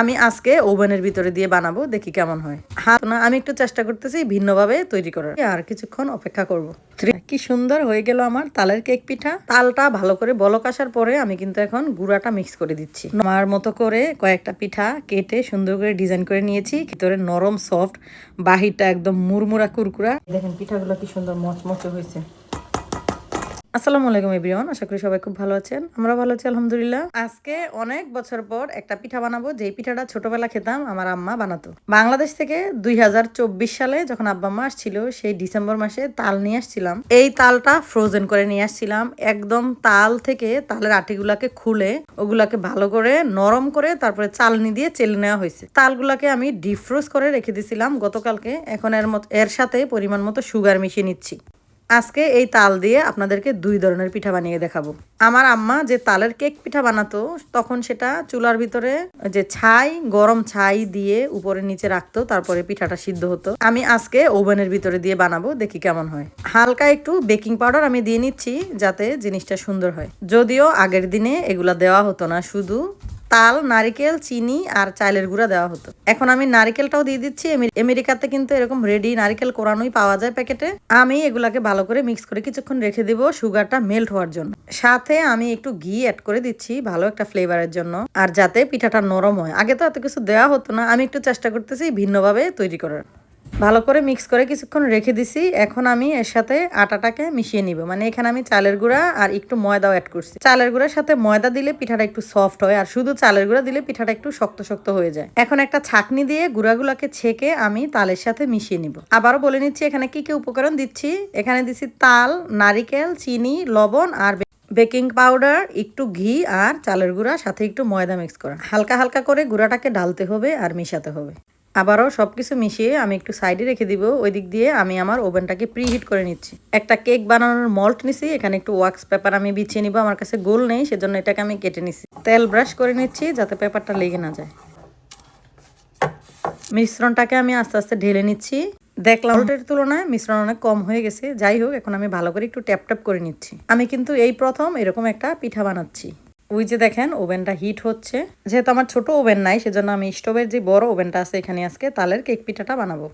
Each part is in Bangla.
আমি আজকে ওভেনের ভিতরে দিয়ে বানাবো, দেখি কেমন হয়। হাত না, আমি একটু চেষ্টা করতেছি ভিন্নভাবে তৈরি করার। আর কিছুক্ষণ অপেক্ষা করব। কি সুন্দর হয়ে গেল আমার তালের কেক পিঠা। তালটা ভালো করে বলক আসার পরে আমি কিন্তু এখন গুঁড়াটা মিক্স করে দিচ্ছি। আমার মতো করে কয়েকটা পিঠা কেটে সুন্দর করে ডিজাইন করে নিয়েছি। ভিতরে নরম সফট বাহিরটা একদম মুরমুরা কুরকুরা। দেখেন পিঠাগুলো কি সুন্দর মচমচে হয়েছে। আসসালামু আলাইকুম এভরিওয়ান, আশা করি সবাই খুব ভালো আছেন। আমরা ভালো আছি, আলহামদুলিল্লাহ। আজকে অনেক বছর পর একটা পিঠা বানাবো, যেই পিঠাটা ছোটবেলা খেতাম, আমার আম্মা বানাতো। বাংলাদেশ থেকে দুই হাজার চব্বিশ সালে যখন আব্বা আম্মা আসছিল, সেই ডিসেম্বর মাসে তাল নিয়ে আসছিলাম। এই তালটা ফ্রোজেন করে নিয়ে আসছিলাম। একদম তাল থেকে তালের আটিগুলাকে খুলে, ওগুলাকে ভালো করে নরম করে তারপরে চালনি দিয়ে চেলে নেওয়া হয়েছে। তালগুলাকে আমি ডিফ্রোজ করে রেখে দিয়েছিলাম গতকালকে। এখন এর মতো এর সাথে পরিমাণ মতো সুগার মিশিয়ে নিচ্ছি। আজকে এই তাল দিয়ে আপনাদেরকে দুই ধরনের পিঠা বানিয়ে দেখাবো। আমার আম্মা যে তালের কেক পিঠা বানাতো, তখন সেটা চুলার ভিতরে যে ছাই, গরম ছাই দিয়ে উপরে নিচে রাখতো, তারপরে পিঠাটা সিদ্ধ হতো। আমি আজকে ওভেনের ভিতরে দিয়ে বানাবো, দেখি কেমন হয়। হালকা একটু বেকিং পাউডার আমি দিয়ে নিচ্ছি, যাতে জিনিসটা সুন্দর হয়। যদিও আগের দিনে এগুলা দেওয়া হতো না, শুধু তাল, নারিকেল, চিনি আর চালের গুঁড়া দেওয়া হতো। এখন আমি নারিকেলটাও দিয়ে দিচ্ছি। আমেরি- আমেরিকাতে কিন্তু এরকম রেডি নারিকেল কোরানোই পাওয়া যায় প্যাকেটে। আমি এগুলাকে ভালো করে মিক্স করে কিছুক্ষণ রেখে দিব সুগারটা মেল্ট হওয়ার জন্য। সাথে আমি একটু ঘি অ্যাড করে দিচ্ছি ভালো একটা ফ্লেভারের জন্য। আর যাতে পিঠাটা নরম হয়। আগে তো এত কিছু দেওয়া হতো না। আমি একটু চেষ্টা করতেছি ভিন্নভাবে তৈরি করার। ভালো করে মিক্স করে কিছুক্ষণ রেখে দিছি। এখন আমি এর সাথে আটাটাকে মিশিয়ে নিব। মানে এখানে আমি চালের গুঁড়া আর একটু ময়দাও অ্যাড করছি। চালের গুঁড়ার সাথে ময়দা দিলে পিঠাটা একটু সফট হয় আর শুধু চালের গুঁড়া দিলে পিঠাটা একটু শক্ত শক্ত হয়ে যায়। এখন একটা ছাকনি দিয়ে গুঁড়াগুলাকে ছেঁকে আমি তালের সাথে মিশিয়ে নিব। আবারও বলে নিচ্ছি, এখানে কি কি উপকরণ দিচ্ছি? এখানে দিচ্ছি তাল, নারিকেল, চিনি, লবণ আর বেকিং পাউডার, একটু ঘি আর চালের গুঁড়া, সাথে একটু ময়দা মিক্স করা। হালকা হালকা করে গুঁড়াটাকে ঢালতে হবে আর মিশাতে হবে। আবারও সব কিছু মিশিয়ে আমি একটু সাইডে রেখে দিব ওই দিক দিয়ে আমি আমার ওভেনটাকে প্রিহিট করে নিচ্ছি। একটা কেক বানানোর মল্ট নিছি, এখানে একটু ওয়াক্স পেপার আমি বিছিয়ে নিব, আমার কাছে গোল নেই, সেজন্য এটাকে আমি কেটে নিচ্ছি তেল ব্রাশ করে নিচ্ছি, যাতে পেপারটা লেগে না যায়। মিশ্রণটাকে আমি আস্তে আস্তে ঢেলে নিচ্ছি। দেখলাম ওটার তুলনায় মিশ্রণ অনেক কম হয়ে গেছে। যাই হোক, এখন আমি ভালো করে একটু ট্যাপ ট্যাপ করে নিচ্ছি। আমি কিন্তু এই প্রথম এরকম একটা পিঠা বানাচ্ছি। ওই যে দেখেন, ওভেনটা হিট হচ্ছে। যেহেতু আমার ছোট ওভেন নাই, সেজন্য আমি স্টোভের যে বড় ওভেনটা আছে এখানে আজকে, তালের কেক পিঠাটা বানাবো।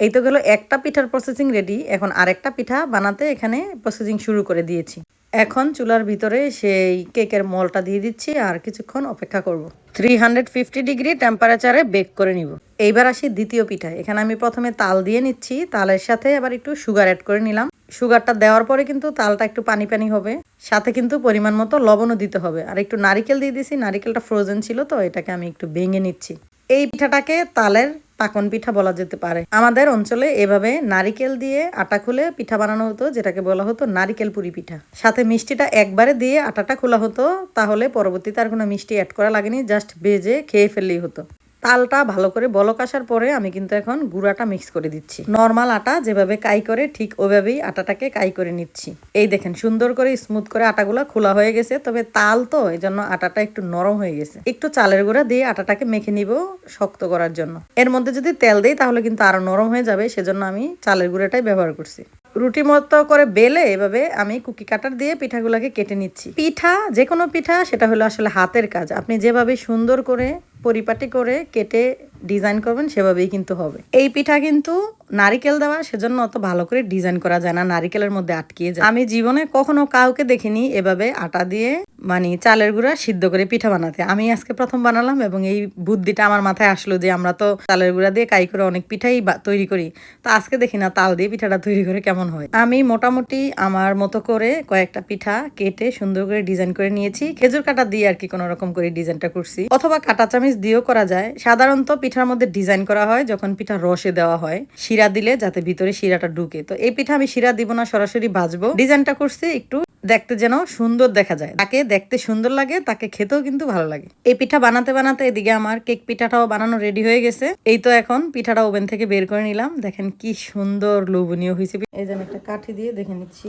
এই তো গেলো, একটা পিঠার প্রসেসিং রেডি এখন আরেকটা পিঠা বানাতে এখানে প্রসেসিং শুরু করে দিয়েছি। এখন চুলার ভিতরে সেই কেকের মলটা দিয়ে দিচ্ছি আর কিছুক্ষণ অপেক্ষা করব। থ্রি হান্ড্রেড ফিফটি ডিগ্রি টেম্পারেচারে বেক করে নিব। এইবার আসি দ্বিতীয় পিঠা এখানে আমি প্রথমে তাল দিয়ে নিচ্ছি। তালের সাথে আবার একটু সুগার অ্যাড করে নিলাম। সুগারটা দেওয়ার পরে কিন্তু তালটা একটু পানি পানি হবে। সাথে কিন্তু পরিমাণ মতো লবণও দিতে হবে। আর একটু নারিকেল দিয়ে দিছি নারিকেলটা ফ্রোজেন ছিল তো এটাকে আমি একটু ভেঙে নিচ্ছি। এই পিঠাটাকে তালের পাকন পিঠা বলা যেতে পারে। আমাদের অঞ্চলে এভাবে নারিকেল দিয়ে আটা খুলে পিঠা বানানো হতো, যেটাকে বলা হতো নারিকেল পুরি পিঠা। সাথে মিষ্টিটা একবারে দিয়ে আটাটা খোলা হতো, তাহলে পরবর্তীতে আর কোনো মিষ্টি অ্যাড করা লাগেনি জাস্ট ভেজে খেয়ে ফেললেই হতো। তালটা ভালো করে বলক আসার পরে আমি কিন্তু এখন গুঁড়াটা মিক্স করে দিচ্ছি। নর্মাল আটা যেভাবে কাই করে ঠিক ওইভাবেই আটাটাকে কাই করে নিচ্ছি। এই দেখেন সুন্দর করে স্মুথ করে আটাগুলো খোলা হয়ে গেছে, তবে তাল তো এই জন্য আটাটা একটু নরম হয়ে গেছে। একটু চালের গুঁড়া দিয়ে আটাটাকে মেখে নিব শক্ত করার জন্য। এর মধ্যে যদি তেল দেই তাহলে কিন্তু আরও নরম হয়ে যাবে, সেজন্য আমি চালের গুঁড়াটাই ব্যবহার করছি। রুটি মতো করে বেলে এভাবে আমি কুকি কাটার দিয়ে পিঠাগুলোকে কেটে নিচ্ছি। পিঠা যে কোনো পিঠা, সেটা হলো আসলে হাতের কাজ। আপনি যেভাবে সুন্দর করে, পরিপাটি করে কেটে ডিজাইন করবেন, সেভাবেই কিন্তু হবে। এই পিঠা কিন্তু নারিকেল দেওয়া, সেজন্য অত ভালো করে ডিজাইন করা যায় না, নারিকেলের মধ্যে আটকিয়ে যায়। আমি জীবনে কখনো কাউকে দেখিনি এভাবে আটা দিয়ে মানে চালের গুঁড়া সিদ্ধ করে পিঠা বানাতে। আমি আজকে প্রথম বানালাম এবং এই বুদ্ধিটা আমার মাথায় আসলো যে, আমরা তো চালের গুঁড়া দিয়ে কাই করে অনেক পিঠাই তৈরি করি। তো আজকে দেখি না তাল দিয়ে পিঠাটা তৈরি করে কেমন হয়। আমি মোটামুটি আমার মতো করে কয়েকটা পিঠা কেটে সুন্দর করে ডিজাইন করে নিয়েছি। খেজুর কাটা দিয়ে আর কি কোনো রকম করে ডিজাইনটা করছি। অথবা কাটা চামিচ দিয়েও করা যায়। সাধারণত পিঠার মধ্যে ডিজাইন করা হয়, যখন পিঠা রসে দেওয়া হয়, শিরা দিলে যাতে ভিতরে শিরাটা ঢুকে। তো এই পিঠা আমি শিরা দিব না, সরাসরি ভাজবো। ডিজাইনটা করছি একটু দেখতে যেন সুন্দর দেখা যায়। তাকে দেখতে সুন্দর লাগে, তাকে খেতেও কিন্তু ভালো লাগে। এই পিঠা বানাতে বানাতে এদিকে আমার কেক পিঠাটাও বানানো রেডি হয়ে গেছে। এই তো এখন পিঠাটা ওভেন থেকে বের করে নিলাম। দেখেন কি সুন্দর লোভনীয় হয়েছে এই যে আমি একটা কাঠি দিয়ে দেখে নিচ্ছি।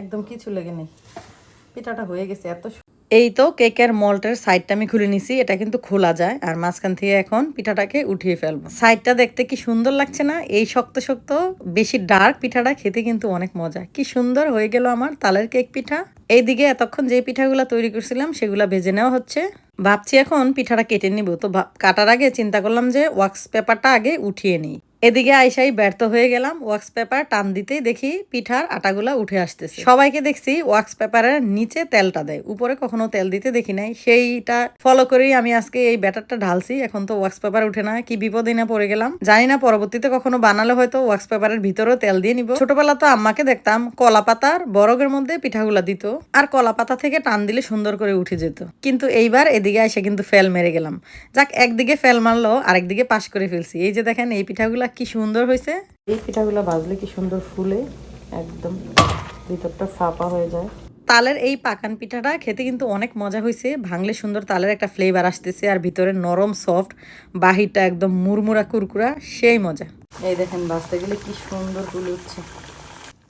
একদম কিছু লেগে নেই। পিঠাটা হয়ে গেছে, এত এই তো কেকের মল্টের সাইডটা আমি খুলে নিছি, এটা কিন্তু খোলা যায়, আর মাঝখান থেকে এখন পিঠাটাকে উঠিয়ে ফেলব। সাইডটা দেখতে কি সুন্দর লাগছে না? এই শক্ত শক্ত, বেশি ডার্ক পিঠাটা খেতে কিন্তু অনেক মজা। কি সুন্দর হয়ে গেল আমার তালের কেক পিঠা। এইদিকে এতক্ষণ যে পিঠাগুলো তৈরি করছিলাম, সেগুলো ভেজে নেওয়া হচ্ছে। ভাবছি এখন পিঠাটা কেটে নিব। তো কাটার আগে চিন্তা করলাম যে ওয়াক্স পেপারটা আগে উঠিয়ে নিই। এদিকে আইসাই ব্যর্থ হয়ে গেলাম, ওয়াক্স পেপার টান দিতেই দেখি পিঠার আটাগুলা উঠে আসতেছে। সবাইকে দেখছি ওয়াক্স পেপারের নিচে তেলটা দেয়, উপরে কখনো তেল দিতে দেখি নাই। সেইটা ফলো করেই আমি আজকে এই ব্যাটারটা ঢালছি, এখন তো ওয়াক্স পেপার উঠে না, কি বিপদে না পড়ে গেলাম। জানি না পরবর্তীতে কখনো বানালে হয়তো ওয়াক্স পেপারের ভিতরেও তেল দিয়ে নিব। ছোটবেলা তো আম্মাকে দেখতাম কলা পাতার বরগের মধ্যে পিঠাগুলা দিত, আর কলা পাতা থেকে টান দিলে সুন্দর করে উঠে যেত। কিন্তু এইবার এদিকে এসে কিন্তু ফেল মেরে গেলাম। যাক, একদিকে ফেল মারলো, আরেকদিকে পাশ করে ফেলছি। এই যে দেখেন, এই পিঠাগুলা কি সুন্দর হয়েছে? এই পিঠাগুলা ভাজলে কি সুন্দর ফুলে? একদম। ভিতরটা ফাঁপা হয়ে যায়। তালের এই পাকান পিঠাটা খেতে কিন্তু অনেক মজা হয়েছে। ভাঙলে সুন্দর তালের একটা ফ্লেভার আসতেছে আর ভিতরে নরম সফট বাহিরটা একদম মুরমুরা কুরকুরা সেই মজা। এই দেখেন বাঁচতে গেলে কি সুন্দর ফুলে উঠছে।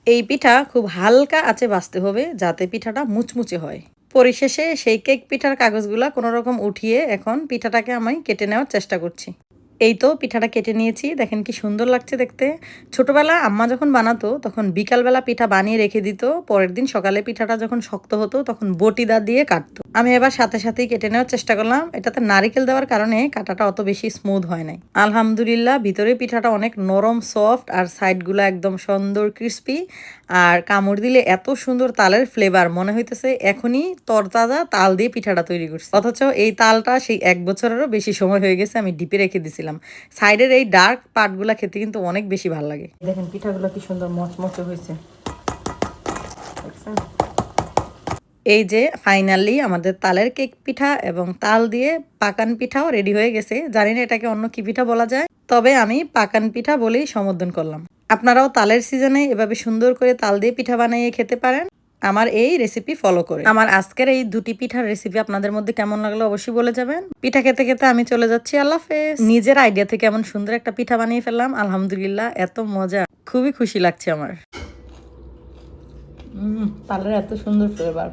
এই পিঠা খুব হালকা আছে বাঁচতে হবে যাতে পিঠাটা মুচমুচে হয়। পরিশেষে সেই কেক পিঠার কাগজগুলা কোনো রকম উঠিয়ে এখন পিঠাটাকে আমি কেটে নেওয়ার চেষ্টা করছি। এই তো পিঠাটা কেটে নিয়েছি, দেখেন কি সুন্দর লাগছে দেখতে। ছোটবেলা আম্মা যখন বানাতো, তখন বিকালবেলা পিঠা বানিয়ে রেখে দিত, পরের দিন সকালে পিঠাটা যখন শক্ত হতো, তখন বটিদা দিয়ে কাটতো। আমি এবার সাথে সাথেই কেটে নেওয়ার চেষ্টা করলাম। এটাতে নারিকেল দেওয়ার কারণে কাটাটা অত বেশি স্মুথ হয় নাই। আলহামদুলিল্লাহ, ভিতরে পিঠাটা অনেক নরম সফট আর সাইডগুলো একদম সুন্দর ক্রিস্পি আর কামড় দিলে এত সুন্দর তালের ফ্লেভার মনে হইতেছে এখনই তরতাজা তাল দিয়ে পিঠাটা তৈরি করছে। অথচ এই তালটা সেই এক বছরেরও বেশি সময় হয়ে গেছে আমি ডিপে রেখে দিছিলাম। সাইডের এই ডার্ক পার্টগুলো খেতে কিন্তু অনেক বেশি ভালো লাগে। দেখেন পিঠাগুলো কি সুন্দর মচমচে হয়েছে। দেখছেন? এই যে ফাইনালি আমাদের তালের কেক পিঠা এবং তাল দিয়ে পাকান পিঠাও রেডি হয়ে গেছে। জানি না এটাকে অন্য কি পিঠা বলা যায়। তবে আমি পাকান পিঠা বলেই সম্বোধন করলাম। আপনারাও তালের সিজনে এভাবে সুন্দর করে তাল দিয়ে পিঠা বানিয়ে খেতে পারেন। আমার এই রেসিপি ফলো করে। আমার আজকের এই দুটি পিঠার রেসিপি আপনাদের মধ্যে কেমন লাগল অবশ্যই বলে যাবেন। পিঠা খেতে খেতে আমি চলে যাচ্ছি, আল্লাহ হাফেজ। নিজের আইডিয়া থেকে এমন সুন্দর একটা পিঠা বানিয়ে ফেললাম, আলহামদুলিল্লাহ, এত মজা। খুবই খুশি লাগছে আমার। তালের এত সুন্দর ফ্লেভার